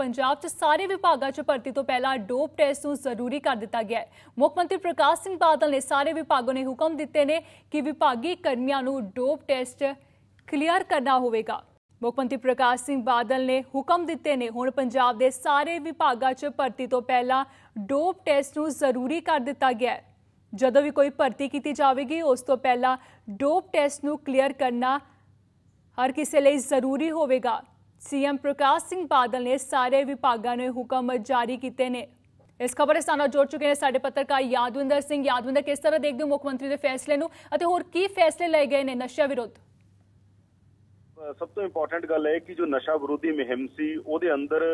ਪੰਜਾਬ 'ਚ ਸਾਰੇ ਵਿਭਾਗਾਂ 'ਚ ਭਰਤੀ ਤੋਂ ਪਹਿਲਾਂ ਡੋਪ ਟੈਸਟ ਨੂੰ ਜ਼ਰੂਰੀ ਕਰ ਦਿੱਤਾ ਗਿਆ ਹੈ। ਮੁੱਖ ਮੰਤਰੀ ਪ੍ਰਕਾਸ਼ ਸਿੰਘ ਬਾਦਲ ਨੇ ਸਾਰੇ ਵਿਭਾਗਾਂ ਨੂੰ ਹੁਕਮ ਦਿੱਤੇ ਨੇ ਕਿ ਵਿਭਾਗੀ ਕਰਮੀਆਂ ਨੂੰ ਡੋਪ ਟੈਸਟ ਕਲੀਅਰ ਕਰਨਾ ਹੋਵੇਗਾ। ਮੁੱਖ ਮੰਤਰੀ ਪ੍ਰਕਾਸ਼ ਸਿੰਘ ਬਾਦਲ ਨੇ ਹੁਕਮ ਦਿੱਤੇ ਨੇ, ਹੁਣ ਪੰਜਾਬ ਦੇ ਸਾਰੇ ਵਿਭਾਗਾਂ 'ਚ ਭਰਤੀ ਤੋਂ ਪਹਿਲਾਂ ਡੋਪ ਟੈਸਟ ਨੂੰ ਜ਼ਰੂਰੀ ਕਰ ਦਿੱਤਾ ਗਿਆ ਹੈ। ਜਦੋਂ ਵੀ ਕੋਈ ਭਰਤੀ ਕੀਤੀ ਜਾਵੇਗੀ, ਉਸ ਤੋਂ ਪਹਿਲਾਂ ਡੋਪ ਟੈਸਟ ਨੂੰ ਕਲੀਅਰ ਕਰਨਾ ਹਰ ਕਿਸੇ ਲਈ ਜ਼ਰੂਰੀ ਹੋਵੇਗਾ। ਸੀਐਮ ਪ੍ਰਕਾਸ਼ ਸਿੰਘ ਬਾਦਲ ਨੇ ਸਾਰੇ ਵਿਭਾਗਾਂ ਨੂੰ ਹੁਕਮ ਜਾਰੀ ਕੀਤੇ ਨੇ। ਇਸ ਖਬਰ ਦੇ ਨਾਲ ਜੁੜ ਚੁੱਕੇ ਨੇ ਸਾਡੇ ਪੱਤਰਕਾਰ ਯਾਦਵਿੰਦਰ ਸਿੰਘ। ਯਾਦਵਿੰਦਰ, ਕਿਸ ਤਰ੍ਹਾਂ ਦੇਖਦੇ ਹੋ ਮੁੱਖ ਮੰਤਰੀ ਦੇ ਫੈਸਲੇ ਨੂੰ ਅਤੇ ਹੋਰ ਕੀ ਫੈਸਲੇ ਲਏ ਗਏ ਨੇ ਨਸ਼ਾ ਵਿਰੁੱਧ? ਸਭ ਤੋਂ ਇੰਪੋਰਟੈਂਟ ਗੱਲ ਹੈ ਕਿ ਜੋ ਨਸ਼ਾ ਵਿਰੋਧੀ ਮੁਹਿੰਮ ਸੀ, ਉਹਦੇ ਅੰਦਰ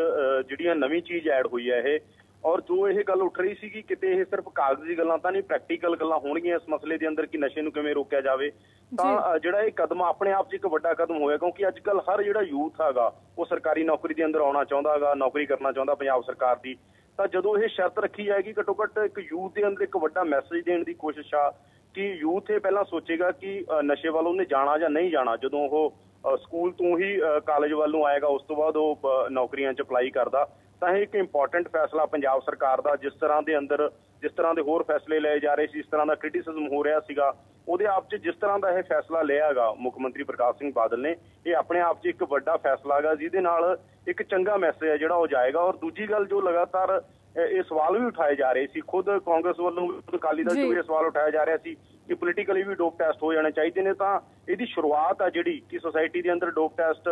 ਜਿਹੜੀਆਂ ਨਵੀਂ ਚੀਜ਼ ਐਡ ਹੋਈ ਹੈ ਇਹ ਔਰ ਜੋ ਇਹ ਗੱਲ ਉੱਠ ਰਹੀ ਸੀ ਕਿ ਕਿਤੇ ਇਹ ਸਿਰਫ ਕਾਗਜ਼ੀ ਗੱਲਾਂ ਤਾਂ ਨਹੀਂ ਪ੍ਰੈਕਟੀਕਲ ਗੱਲਾਂ ਹੋਣਗੀਆਂ ਇਸ ਮਸਲੇ ਦੇ ਅੰਦਰ ਕਿ ਨਸ਼ੇ ਨੂੰ ਕਿਵੇਂ ਰੋਕਿਆ ਜਾਵੇ। ਤਾਂ ਜਿਹੜਾ ਇਹ ਕਦਮ ਆਪਣੇ ਆਪ 'ਚ ਇੱਕ ਵੱਡਾ ਕਦਮ ਹੋਇਆ ਕਿਉਂਕਿ ਅੱਜ ਕੱਲ ਹਰ ਜਿਹੜਾ ਯੂਥ ਹੈਗਾ ਉਹ ਸਰਕਾਰੀ ਨੌਕਰੀ ਦੇ ਅੰਦਰ ਆਉਣਾ ਚਾਹੁੰਦਾ ਹੈਗਾ ਨੌਕਰੀ ਕਰਨਾ ਚਾਹੁੰਦਾ ਪੰਜਾਬ ਸਰਕਾਰ ਦੀ। ਤਾਂ ਜਦੋਂ ਇਹ ਸ਼ਰਤ ਰੱਖੀ ਜਾਏਗੀ ਘੱਟੋ ਘੱਟ ਇੱਕ ਯੂਥ ਦੇ ਅੰਦਰ ਇੱਕ ਵੱਡਾ ਮੈਸੇਜ ਦੇਣ ਦੀ ਕੋਸ਼ਿਸ਼ ਆ ਕਿ ਯੂਥ ਇਹ ਪਹਿਲਾਂ ਸੋਚੇਗਾ ਕਿ ਨਸ਼ੇ ਵੱਲ ਉਹਨੇ ਜਾਣਾ ਜਾਂ ਨਹੀਂ ਜਾਣਾ। ਜਦੋਂ ਉਹ ਸਕੂਲ ਤੋਂ ਹੀ ਕਾਲਜ ਵੱਲੋਂ ਆਏਗਾ, ਉਸ ਤੋਂ ਬਾਅਦ ਉਹ ਨੌਕਰੀਆਂ 'ਚ ਅਪਲਾਈ ਕਰਦਾ। ਤਾਂ ਇਹ ਇੱਕ ਇੰਪੋਰਟੈਂਟ ਫੈਸਲਾ ਪੰਜਾਬ ਸਰਕਾਰ ਦਾ, ਜਿਸ ਤਰ੍ਹਾਂ ਦੇ ਅੰਦਰ, ਜਿਸ ਤਰ੍ਹਾਂ ਦੇ ਹੋਰ ਫੈਸਲੇ ਲਏ ਜਾ ਰਹੇ ਸੀ, ਇਸ ਤਰ੍ਹਾਂ ਦਾ ਕ੍ਰਿਟਿਸਿਜ਼ਮ ਹੋ ਰਿਹਾ ਸੀਗਾ। ਉਹਦੇ ਆਪ 'ਚ ਜਿਸ ਤਰ੍ਹਾਂ ਦਾ ਇਹ ਫੈਸਲਾ ਲਿਆ ਹੈਗਾ, ਮੁੱਖ ਮੰਤਰੀ ਪ੍ਰਕਾਸ਼ ਸਿੰਘ ਬਾਦਲ ਨੇ, ਇਹ ਆਪਣੇ ਆਪ 'ਚ ਇੱਕ ਵੱਡਾ ਫੈਸਲਾ ਹੈਗਾ, ਜਿਹਦੇ ਨਾਲ ਇੱਕ ਚੰਗਾ ਮੈਸੇਜ ਹੈ ਜਿਹੜਾ ਉਹ ਜਾਏਗਾ। ਔਰ ਦੂਜੀ ਗੱਲ ਜੋ ਲਗਾਤਾਰ ਇਹ ਸਵਾਲ ਵੀ ਉਠਾਏ ਜਾ ਰਹੇ ਸੀ। ਖੁਦ ਕਾਂਗਰਸ ਵੱਲੋਂ ਅਕਾਲੀ ਦਲ। ਤੋਂ ਇਹ ਸਵਾਲ ਉਠਾਇਆ ਜਾ ਰਿਹਾ ਸੀ ਕਿ ਪੋਲੀਟੀਕਲੀ ਵੀ ਡੋਪ ਟੈਸਟ ਹੋ ਜਾਣੇ ਚਾਹੀਦੇ ਨੇ ਤਾਂ ਇਹਦੀ ਸ਼ੁਰੂਆਤ ਆ ਜਿਹੜੀ ਕਿ ਸੋਸਾਇਟੀ ਦੇ ਅੰਦਰ ਡੋਪ ਟੈਸਟ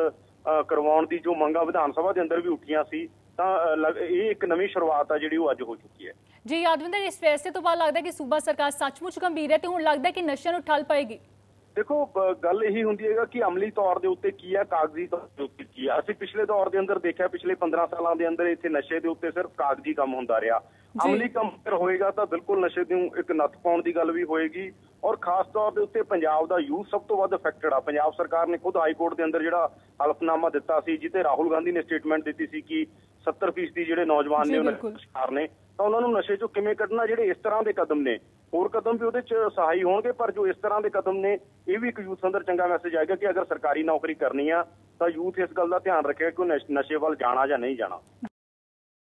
ਕਰਵਾਉਣ ਦੀ ਜੋ ਮੰਗਾਂ ਵਿਧਾਨ ਸਭਾ ਦੇ ਅੰਦਰ ਵੀ ਉੱਠੀਆਂ ਸੀ ਤਾਂ ਇਹ ਇੱਕ ਨਵੀਂ ਸ਼ੁਰੂਆਤ ਆ ਜਿਹੜੀ ਉਹ ਅੱਜ ਹੋ ਚੁੱਕੀ ਹੈ। ਜੀ ਯਾਦਵਿੰਦਰ ਇਸ ਫੈਸਲੇ ਤੋਂ ਬਾਅਦ ਲੱਗਦਾ ਕਿ ਸੂਬਾ ਸਰਕਾਰ ਸੱਚਮੁੱਚ ਗੰਭੀਰ ਹੈ ਤੇ ਹੁਣ ਲੱਗਦਾ ਕਿ ਨਸ਼ਿਆਂ ਨੂੰ ਠੱਲ ਪਾਏਗੀ। ਦੇਖੋ ਗੱਲ ਇਹੀ ਹੁੰਦੀ ਹੈਗਾ ਕਿ ਅਮਲੀ ਤੌਰ ਦੇ ਉੱਤੇ ਕੀ ਹੈ ਕਾਗਜ਼ੀ ਤੌਰ ਦੇ ਉੱਤੇ ਕੀ ਹੈ ਅਸੀਂ ਪਿਛਲੇ ਦੌਰ ਦੇ ਅੰਦਰ ਦੇਖਿਆ ਪਿਛਲੇ 15 ਸਾਲਾਂ ਦੇ ਅੰਦਰ ਇੱਥੇ ਨਸ਼ੇ ਦੇ ਉੱਤੇ ਸਿਰਫ ਕਾਗਜ਼ੀ ਕੰਮ ਹੁੰਦਾ ਰਿਹਾ। ਅਮਲੀ ਕੰਮ ਅਗਰ ਹੋਏਗਾ ਤਾਂ ਬਿਲਕੁਲ ਨਸ਼ੇ ਨੂੰ ਇੱਕ ਨੱਥ ਪਾਉਣ ਦੀ ਗੱਲ ਵੀ ਹੋਏਗੀ ਔਰ ਖਾਸ ਤੌਰ ਦੇ ਉੱਤੇ ਪੰਜਾਬ ਦਾ ਯੂਥ ਸਭ ਤੋਂ ਵੱਧ ਅਫੈਕਟਡ ਆ ਪੰਜਾਬ ਸਰਕਾਰ ਨੇ ਖੁਦ ਹਾਈ ਕੋਰਟ ਦੇ ਅੰਦਰ ਜਿਹੜਾ ਹਲਫਨਾਮਾ ਦਿੱਤਾ ਸੀ ਜਿੱਤੇ ਰਾਹੁਲ ਗਾਂਧੀ ਨੇ ਸਟੇਟਮੈਂਟ ਦਿੱਤੀ ਸੀ ਕਿ 70% ਜਿਹੜੇ ਨੌਜਵਾਨ ਨੇ ਉਹ ਬਿਲਕੁਲ। ਨਸ਼ੇ ਦਾ ਸ਼ਿਕਾਰ ਨੇ ਤਾਂ ਉਹਨਾਂ ਨੂੰ ਨਸ਼ੇ ਚੋਂ ਕਿਵੇਂ ਕੱਢਣਾ, ਜਿਹੜੇ ਇਸ ਤਰ੍ਹਾਂ ਦੇ ਕਦਮ ਨੇ। ਹੋਰ ਕਦਮ ਵੀ ਉਹਦੇ ਚ ਸਹਾਈ ਹੋਣਗੇ, ਪਰ ਜੋ ਇਸ ਤਰ੍ਹਾਂ ਦੇ ਕਦਮ ਨੇ, ਇਹ ਵੀ ਇੱਕ ਯੂਥ ਅੰਦਰ ਚੰਗਾ ਮੈਸੇਜ ਆਏਗਾ ਕਿ ਅਗਰ ਸਰਕਾਰੀ ਨੌਕਰੀ ਕਰਨੀ ਆ, ਤਾਂ ਯੂਥ ਇਸ ਗੱਲ ਦਾ ਧਿਆਨ ਰੱਖੇਗਾ ਕਿ ਉਹ ਨਸ਼- ਨਸ਼ੇ ਵੱਲ ਜਾਣਾ ਜਾਂ ਨਹੀਂ ਜਾਣਾ।